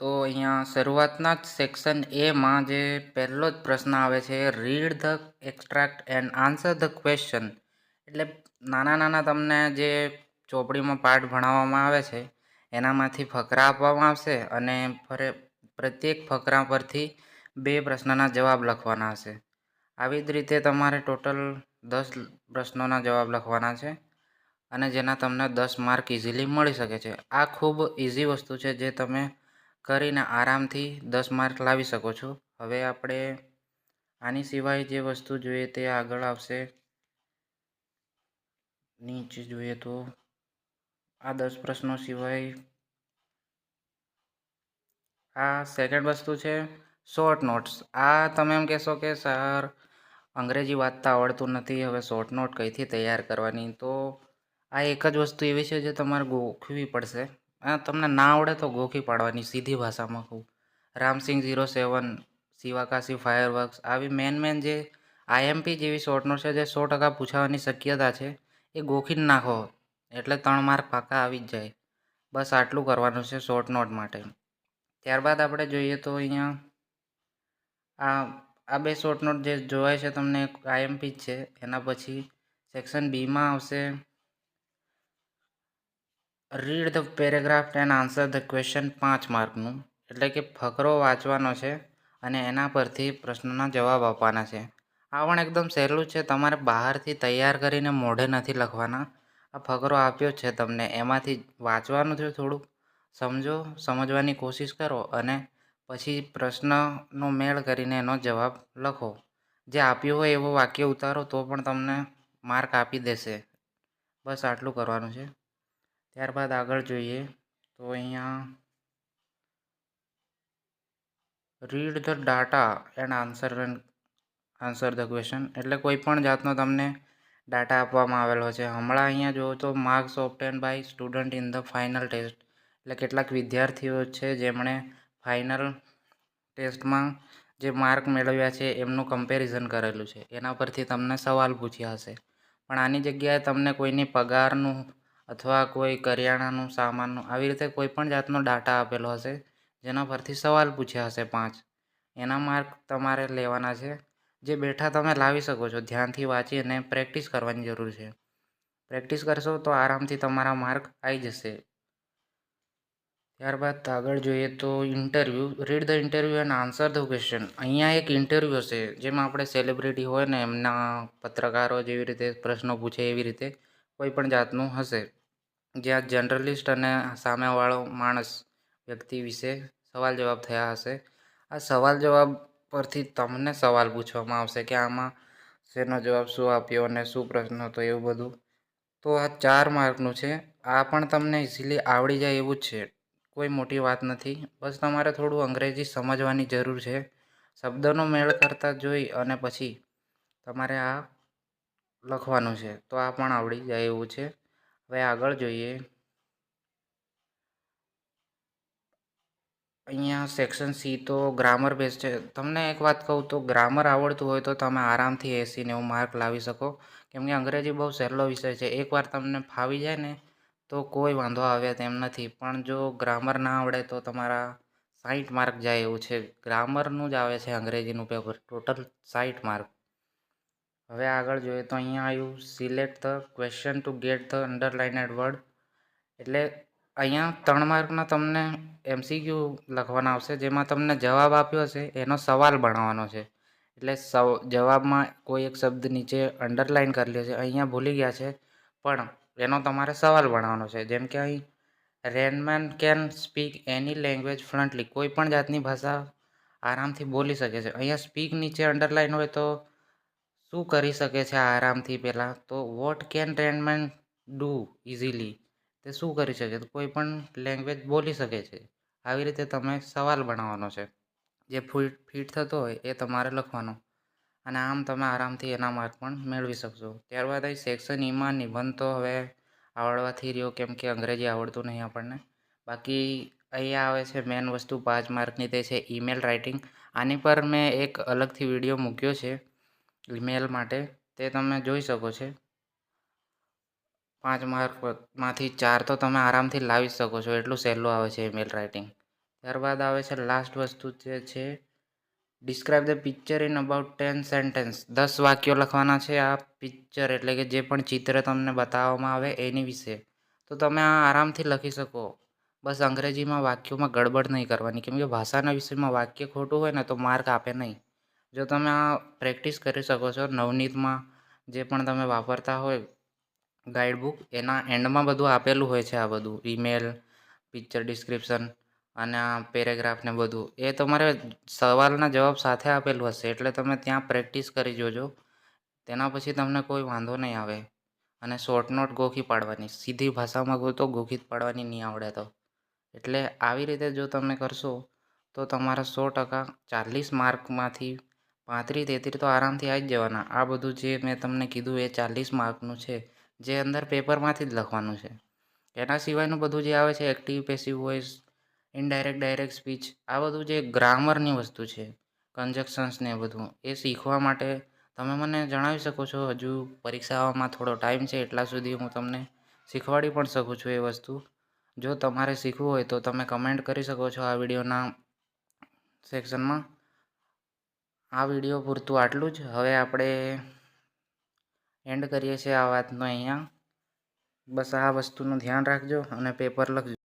તો અહીંયા શરૂઆતના જ સેક્શન એમાં જે પહેલો જ પ્રશ્ન આવે છે read the extract and answer the question એટલે નાના નાના તમને જે ચોપડીમાં પાઠ ભણાવવામાં આવે છે, એનામાંથી ફકરા આપવામાં આવશે અને ફરે, પ્રત્યેક ફકરા પરથી બે પ્રશ્નના જવાબ લખવાના હશે. આવી જ રીતે તમારે ટોટલ દસ પ્રશ્નોના જવાબ લખવાના છે અને જેના તમને દસ માર્ક ઇઝીલી મળી શકે છે. આ ખૂબ ઇઝી વસ્તુ છે જે તમે કરીને આરામથી દસ માર્ક લાવી શકો છો. હવે આપણે આની સિવાય જે વસ્તુ જોઈએ તે આગળ આવશે. નીચે જોઈએ તો આ દસ પ્રશ્નો સિવાય આ સેકન્ડ વસ્તુ છે શોર્ટ નોટ્સ આ તમે એમ કહેશો કે, સર, અંગ્રેજી વાંચતા આવડતું નથી, હવે શોર્ટ નોટ કઈથી તૈયાર કરવાની? તો આ એક જ વસ્તુ એવી છે જે તમારે ગોખવી પડશે. આ તમને ના આવડે તો ગોખી પાડવાની સીધી ભાષામાં કહું. Ramsingh zero seven Sivakasi fireworks આવી મેન મેન જે આઈએમપી જેવી શોર્ટ નોટ છે, જે સો ટકા પૂછાવાની શક્યતા છે, એ ગોખીને નાખો. એટલે ત્રણ માર્ક પાકા આવી જ જાય. બસ આટલું કરવાનું છે શોર્ટ નોટ માટે. ત્યારબાદ આપણે જોઈએ તો અહીંયા આ આ બે શોર્ટ નોટ જે જોવાય છે તમને આઈએમપી જ છે. એના પછી સેક્શન બીમાં આવશે. Read the paragraph and answer the question પાંચ માર્કનું. એટલે કે ફકરો વાંચવાનો છે અને એના પરથી પ્રશ્નના જવાબ આપવાના છે. આ પણ એકદમ સહેલું છે. તમારે બહારથી તૈયાર કરીને મોઢે નથી લખવાના. આ ફકરો આપ્યો છે તમને. એમાંથી વાંચવાનું છે થોડુંક. સમજો, સમજવાની કોશિશ કરો અને પછી પ્રશ્નનો મેળ કરીને એનો જવાબ લખો. જે આપ્યું હોય એવો વાક્ય ઉતારો તો પણ તમને માર્ક આપી દેશે. બસ આટલું કરવાનું છે. ત્યારબાદ આગળ જોઈએ તો અહીંયા read the data and answer and answer the question એટલે કોઈ પણ જાતનો તમને ડાટા આપવામાં આવેલો છે. હમણાં અહીંયા જુઓ તો marks obtain by student in the final test એટલે કેટલાક વિદ્યાર્થીઓ છે જેમણે ફાઇનલ ટેસ્ટમાં જે માર્ક મેળવ્યા છે એમનું કમ્પેરિઝન કરેલું છે. એના પરથી તમને સવાલ પૂછ્યા હશે. પણ આની જગ્યાએ તમને કોઈની પગારનું અથવા કોઈ કરિયાણાનું સામાનનું, આવી રીતે કોઈ પણ જાતનો ડાટા આપેલો હશે, જેના પરથી સવાલ પૂછ્યા હશે પાંચ. એના માર્ક તમારે લેવાના છે, જે બેઠા તમે લાવી શકો છો. ધ્યાનથી વાંચી અને પ્રેક્ટિસ કરવાની જરૂર છે. પ્રેક્ટિસ કરશો તો આરામથી તમારા માર્ક આવી જશે. ત્યારબાદ આગળ જોઈએ તો interview. Read the interview and answer the question અહીંયા એક ઇન્ટરવ્યૂ હશે, જેમાં આપણે સેલિબ્રિટી હોય ને, એમના પત્રકારો જેવી રીતે પ્રશ્નો પૂછે એવી રીતે. કોઈ પણ જાતનું હશે. જ્યાં જનરલિસ્ટ અને સામેવાળો માણસ વ્યક્તિ વિશે સવાલ જવાબ થયા હશે. આ સવાલ જવાબ પરથી તમને સવાલ પૂછવામાં આવશે કે આમાં શેનો જવાબ શું આપ્યો અને શું પ્રશ્ન હતો એવું બધું. તો આ ચાર માર્કનું છે. આ પણ તમને ઇઝીલી આવડી જાય એવું જ છે. કોઈ મોટી વાત નથી. બસ તમારે થોડું અંગ્રેજી સમજવાની જરૂર છે. શબ્દનો મેળ કરતા જોઈ અને પછી તમારે આ લખવાનું છે. તો આ પણ આવડી જાય એવું છે. હવે આગળ જોઈએ. અહીંયા સેક્શન સી તો ગ્રામર બેઝ છે. તમને એક વાત કહું તો ગ્રામર આવડતું હોય તો તમે આરામથી એસી નેવું માર્ક લાવી શકો. કેમ કે અંગ્રેજી બહુ સહેલો વિષય છે. એકવાર તમને ફાવી જાય ને તો કોઈ વાંધો આવે તેમ નથી. પણ જો ગ્રામર ના આવડે તો તમારા સાઠ માર્ક જાય એવું છે. ગ્રામરનું જ આવે છે અંગ્રેજીનું પેપર ટોટલ સાઠ માર્ક હવે આગળ જોઈએ તો અહીંયા આવ્યું select the question to get the underlined word એટલે અહીંયા ત્રણ માર્કના તમને એમસીક્યુ લખવાના આવશે, જેમાં તમને જવાબ આપ્યો હશે, એનો સવાલ બનાવવાનો છે. એટલે સવ, જવાબમાં કોઈ એક શબ્દ નીચે અંડરલાઇન કરેલો છે, અહીંયા ભૂલી ગયા છે, પણ એનો તમારે સવાલ બનાવવાનો છે. જેમ કે અહીં Rain Man can speak any language fluently કોઈ પણ જાતની ભાષા આરામથી બોલી શકે છે. અહીંયા સ્પીક નીચે અંડરલાઇન હોય તો શું કરી શકે છે આરામથી પહેલાં? તો what can trainman do easily તે શું કરી શકે? તો કોઈ પણ લેંગ્વેજ બોલી શકે છે. આવી રીતે તમે સવાલ બનાવવાનો છે. જે ફૂટ ફિટ થતો હોય એ તમારે લખવાનો. અને આમ તમે આરામથી એના માર્ક પણ મેળવી શકશો. ત્યારબાદ અહીં સેક્શન ઈમાં નિબંધ તો હવે આવડવાથી રહ્યો, કેમ કે અંગ્રેજી આવડતું નહીં આપણને. બાકી અહીંયા આવે છે મેન વસ્તુ પાંચ માર્કની તે છે ઈમેલ રાઇટિંગ આની પર મેં એક અલગથી વીડિયો મૂક્યો છે. ઈમેલ માટે, તે તમે જોઈ શકો છો. પાંચ માર્કમાંથી ચાર તો તમે આરામથી લાવી શકો છો, એટલું સહેલું આવે છે ઈમેલ રાઇટિંગ ત્યારબાદ આવે છે લાસ્ટ વસ્તુ જે છે describe the picture in about ten sentence દસ વાક્યો લખવાના છે આ પિક્ચર એટલે કે જે પણ ચિત્ર તમને બતાવવામાં આવે એની વિશે. તો તમે આ આરામથી લખી શકો. બસ અંગ્રેજીમાં વાક્યોમાં ગડબડ નહીં કરવાની, કેમ કે ભાષાના વિષયમાં વાક્ય ખોટું હોય ને તો માર્ક આપે નહીં. જો તમે આ પ્રેક્ટિસ કરી શકો છો નવનીતમાં જે પણ તમે વાપરતા હોય ગાઈડબુક, એના એન્ડમાં બધું આપેલું હોય છે આ બધું. ઈમેલ, પિક્ચર ડિસ્ક્રિપ્શન અને આ પેરેગ્રાફ ને બધું. એ તમારે સવાલના જવાબ સાથે આપેલું હશે. એટલે તમે ત્યાં પ્રેક્ટિસ કરી જોજો. તેના પછી તમને કોઈ વાંધો નહીં આવે. અને શોર્ટ નોટ ગોખી પાડવાની. સીધી ભાષામાં ગો તો ગોખી પાડવાની નહીં આવડે તો. એટલે આવી રીતે જો તમે કરશો, તો તમારા સો ટકા ચાલીસ માર્કમાંથી પાંત્રીસ તેત્રીસ તો આરામથી આવી જવાના. આ બધું જે મેં તમને કીધું એ ચાલીસ માર્કનું છે, જે અંદર પેપરમાંથી જ લખવાનું છે. એના સિવાયનું બધું જે આવે છે active passive voice indirect direct speech આ બધું જે ગ્રામરની વસ્તુ છે કન્જક્શન્સ ને બધું, એ શીખવા માટે તમે મને જણાવી શકો છો? હજુ પરીક્ષા આવવામાં થોડો ટાઈમ છે, એટલા સુધી હું તમને શીખવાડી પણ શકું છું એ વસ્તુ. જો તમારે શીખવું હોય તો તમે કમેન્ટ કરી શકો છો આ વિડીયોના સેક્શનમાં આ વીડિયો પૂરતું આટલું જ. હવે આપણે એન્ડ કરીએ છીએ આ વાતનો અહીંયા. બસ આ વસ્તુનું ધ્યાન રાખજો અને પેપર લખજો.